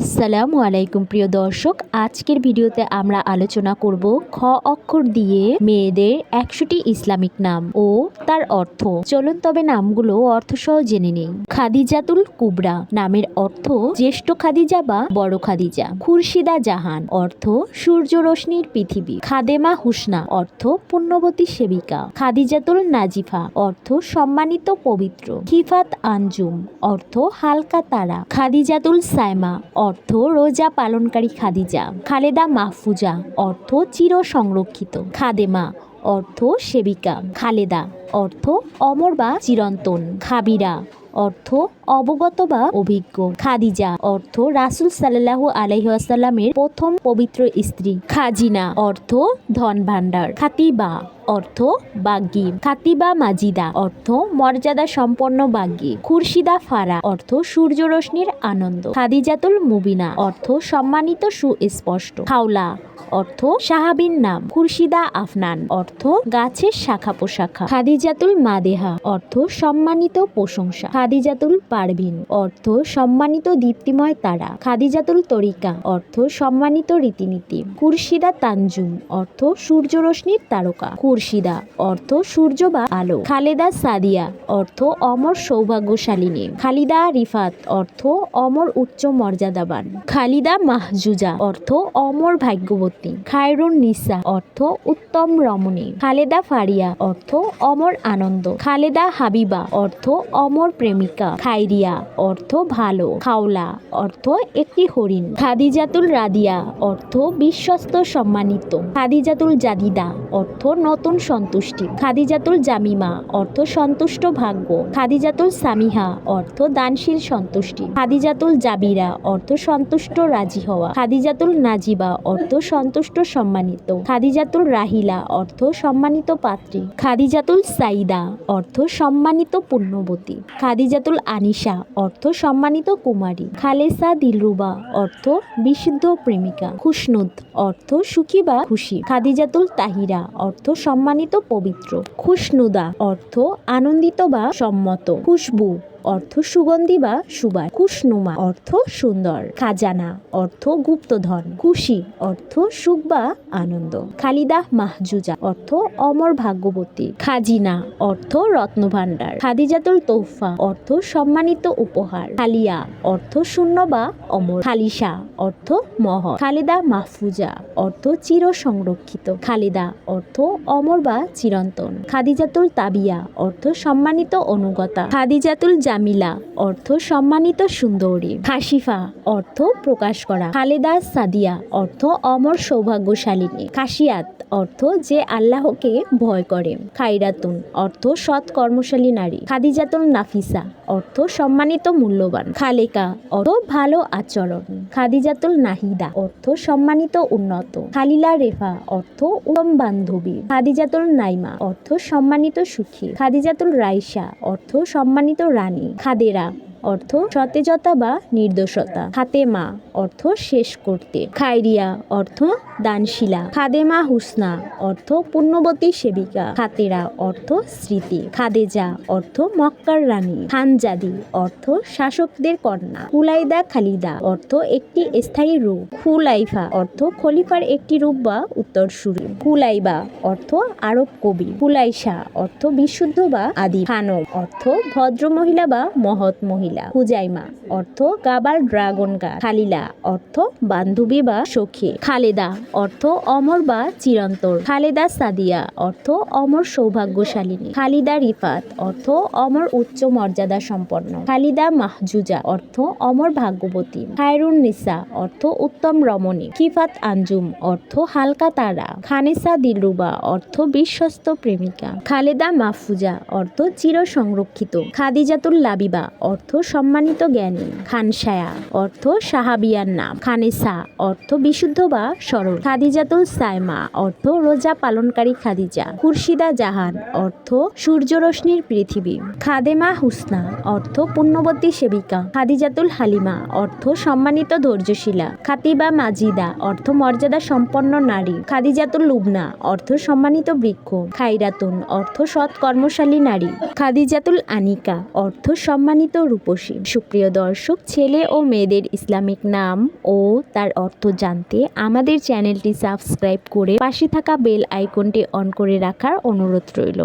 আসসালামু আলাইকুম প্রিয় দর্শক, আজকের ভিডিওতে আমরা আলোচনা করব খ অক্ষর দিয়ে মেয়েদের একশোটি ইসলামিক নাম ও তার অর্থ। চলুন তবে নামগুলো অর্থসহ জেনে নেই। খাদিজাতুল কুবরা নামের অর্থ জ্যেষ্ঠ খাদিজা বা বড় খাদিজা। খুরশিদা জাহান অর্থ সূর্য রশ্মির পৃথিবী। খাদেমা হুসনা অর্থ পুণ্যবতী সেবিকা। খাদিজাতুল নাজিফা অর্থ সম্মানিত পবিত্র। খিফাত আঞ্জুম অর্থ হালকা তারা। খাদিজাতুল সাইমা অর্থ রোজা পালনকারী খাদিজা। খালেদা মাহফুজা অর্থ চির সংরক্ষিত খাদেমা অর্থ সেবিকা। খালেদা অর্থ অমর বা চিরন্তন। খাবিরা অর্থ অবগত বা অভিজ্ঞ। খাদিজা অর্থ রাসুল সাল্লাহু আলহিহাসাল্লামের প্রথম পবিত্র স্ত্রী। খাজিনা অর্থ ধন ভাণ্ডার খাতিবা অর্থ বাগ্যি খাতিবা মাজিদা অর্থ মর্যাদা সম্পন্ন বাগ্যি খুরশিদা ফারা অর্থ সূর্য রশ্মির আনন্দ। খাদিজাতুল মুবিনা অর্থ সম্মানিত সুস্পষ্ট। খাওলা অর্থ সাহাবিন নাম। খুরশিদা আফনান অর্থ গাছের শাখা পোশাখা। খাদিজাতুল মাদেহা অর্থ সম্মানিত প্রশংসা। খাদিজাতুল পারভিন। অর্থ, সম্মানিত দীপ্তিময় তারা। খাদিজাতুল তরিকা। অর্থ, সম্মানিত রীতিনীতি। খুরশিদা তানজুম। অর্থ সূর্য রশ্মির তারকা। খুরশিদা। অর্থ, সূর্য বা আলো। খালেদা সাদিয়া। অর্থ, অমর সৌভাগ্যশালিনী খালিদা রিফাত। অর্থ, অমর উচ্চ মর্যাদাবান। খালিদা মাহজুজা। অর্থ, অমর ভাগ্যবতী। খায়রুন নিসা। অর্থ, উত্তম রমণী। খালেদা ফারিয়া। অর্থ, অমর আনন্দ। খালেদা হাবিবা। অর্থ, অমর প্রেমিকা। খাইরিয়া অর্থ ভালো। খাওলা, অর্থ একটি হরিণ। খাদিজাতুল রাদিয়া, অর্থ বিশ্বস্ত সম্মানিত। খাদিজাতুল জাদিদা অর্থ নতুন সন্তুষ্টি। খাদিজাতুল জামিমা, অর্থ সন্তুষ্ট ভাগ্য। খাদিজাতুল সামিহা, অর্থ দানশীল সন্তুষ্টি। খাদিজাতুল জাবিরা, অর্থ সন্তুষ্ট রাজি হওয়া। খাদিজাতুল নাজিবা, অর্থ সন্তুষ্ট সম্মানিত। খাদিজাতুল রাহিলা, অর্থ সম্মানিত পাত্রী। খাদিজাতুল সাইদা, অর্থ সম্মানিত পুণ্যবতী খাদিজাতুল আনিশা অর্থ সম্মানিত কুমারী। খালেসা দিলরুবা, অর্থ বিশুদ্ধ প্রেমিকা। খুশনুদ অর্থ সুখী বা খুশি। খাদিজাতুল তাহিরা, অর্থ সম্মানিত পবিত্র। খুশনুদা, অর্থ আনন্দিত বা সম্মত। খুশবু অর্থ সুগন্ধি বা সুবাস। খুশনুমা অর্থ সুন্দর। খাজানা, অর্থ গুপ্তধন। খুশি, অর্থ সুখ বা আনন্দ। খালিদা মাহজুজা, অর্থ অমর ভাগ্যবতী। খাজিনা, অর্থ রত্নভাণ্ডার। খাদিজাতুল তোহফা, অর্থ সম্মানিত উপহার। খালিয়া, অর্থ শূন্য বা অমর। খালিসা অর্থ মহ খালেদা মাহফুজা, অর্থ চির সংরক্ষিত খালেদা, অর্থ অমর বা চিরন্তন। খাদিজাতুল তাবিয়া, অর্থ সম্মানিত অনুগতা। খাদিজাতুল জামিলা, অর্থ সম্মানিত সুন্দরী। খাসিফা অর্থ প্রকাশ করা। খালেদা সাদিয়া, অর্থ অমর সৌভাগ্যশালিনী। খাসিয়াত অর্থ যে আল্লাহকে ভয় করে। খাইরাতুন অর্থ সৎ কর্মশালী নারী। খাদিজাতুল নাফিসা, অর্থ সম্মানিত মূল্যবান। খালেকা, অর্থ ভালো আচরণ। খাদিজাতুল নাহিদা, অর্থ সম্মানিত উন্নত। খালিলা রেফা, অর্থ উত্তম বান্ধবী। খাদিজাতুল নাইমা, অর্থ সম্মানিত সুখী। খাদিজাতুল রাইসা অর্থ সম্মানিত রানী। খাদেরা, অর্থ সতেজতা বা নির্দোষতা। খাতেমা, অর্থ শেষ করতে। খাইরিয়া অর্থ দানশীলা। খাদেমা হুসনা, অর্থ পুণ্যবতী সেবিকা। খাতেরা, অর্থ স্মৃতি। খাদেজা, অর্থ মক্কার রানী। খানজাদি, অর্থ শাসকদের কন্যা। হুলাইদা খালিদা, অর্থ একটি স্থায়ী রূপ। হুলাইফা অর্থ খলিফার একটি রূপ বা উত্তরসূরি। হুলাইবা অর্থ আরব কবি। হুলাইশা অর্থ বিশুদ্ধ বা আদি। খানম অর্থ ভদ্র মহিলা বা মহৎ মহিলা। হুজাইমা অর্থ গাবাল ড্রাগন গাছ। খালিলা অর্থ বান্ধবী বা সখী। খালেদা অর্থ অমর বা চিরন্তর খালেদা সাদিয়া অর্থ অমর সৌভাগ্যশালিনী। খালিদা রিফাত অর্থ অমর উচ্চ মর্যাদা সম্পন্ন। খালিদা মাহজুজা অর্থ অমর ভাগ্যবতী। খায়রুন নিসা অর্থ উত্তম রমণী। কিফাত আঞ্জুম অর্থ হালকা তারা। খানেসা দিলরুবা, অর্থ বিশ্বস্ত প্রেমিকা। খালেদা মাহফুজা, অর্থ চির সংরক্ষিত খাদিজাতুল লাবিবা, অর্থ সম্মানিত জ্ঞানী। খানসায়া অর্থ সাহাবিয়ার নাম। খানেসা, অর্থ বিশুদ্ধ বা সরল। খাদিজাতুল সাইমা অর্থ রোজা পালনকারী খাদিজা। খুরশিদা জাহান, অর্থ সূর্য রশ্মির পৃথিবী। খাদেমা হুসনা, অর্থ পুণ্যবতী সেবিকা। খাদিজাতুল হালিমা, অর্থ সম্মানিত ধৈর্যশীলা। খাতিবা মাজিদা, অর্থ মর্যাদা সম্পন্ন নারী। খাদিজাতুল লুবনা, অর্থ সম্মানিত বৃক্ষ। খাইরাতুন অর্থ সৎ কর্মশালী নারী। খাদিজাতুল আনিকা, অর্থ সম্মানিত রূপসী। সুপ্রিয় দর্শক, ছেলে ও মেয়েদের ইসলামিক নাম ও তার অর্থ জানতে আমাদের চ্যানেলটি সাবস্ক্রাইব করে পাশে থাকা বেল আইকনটি অন করে রাখার অনুরোধ রইল।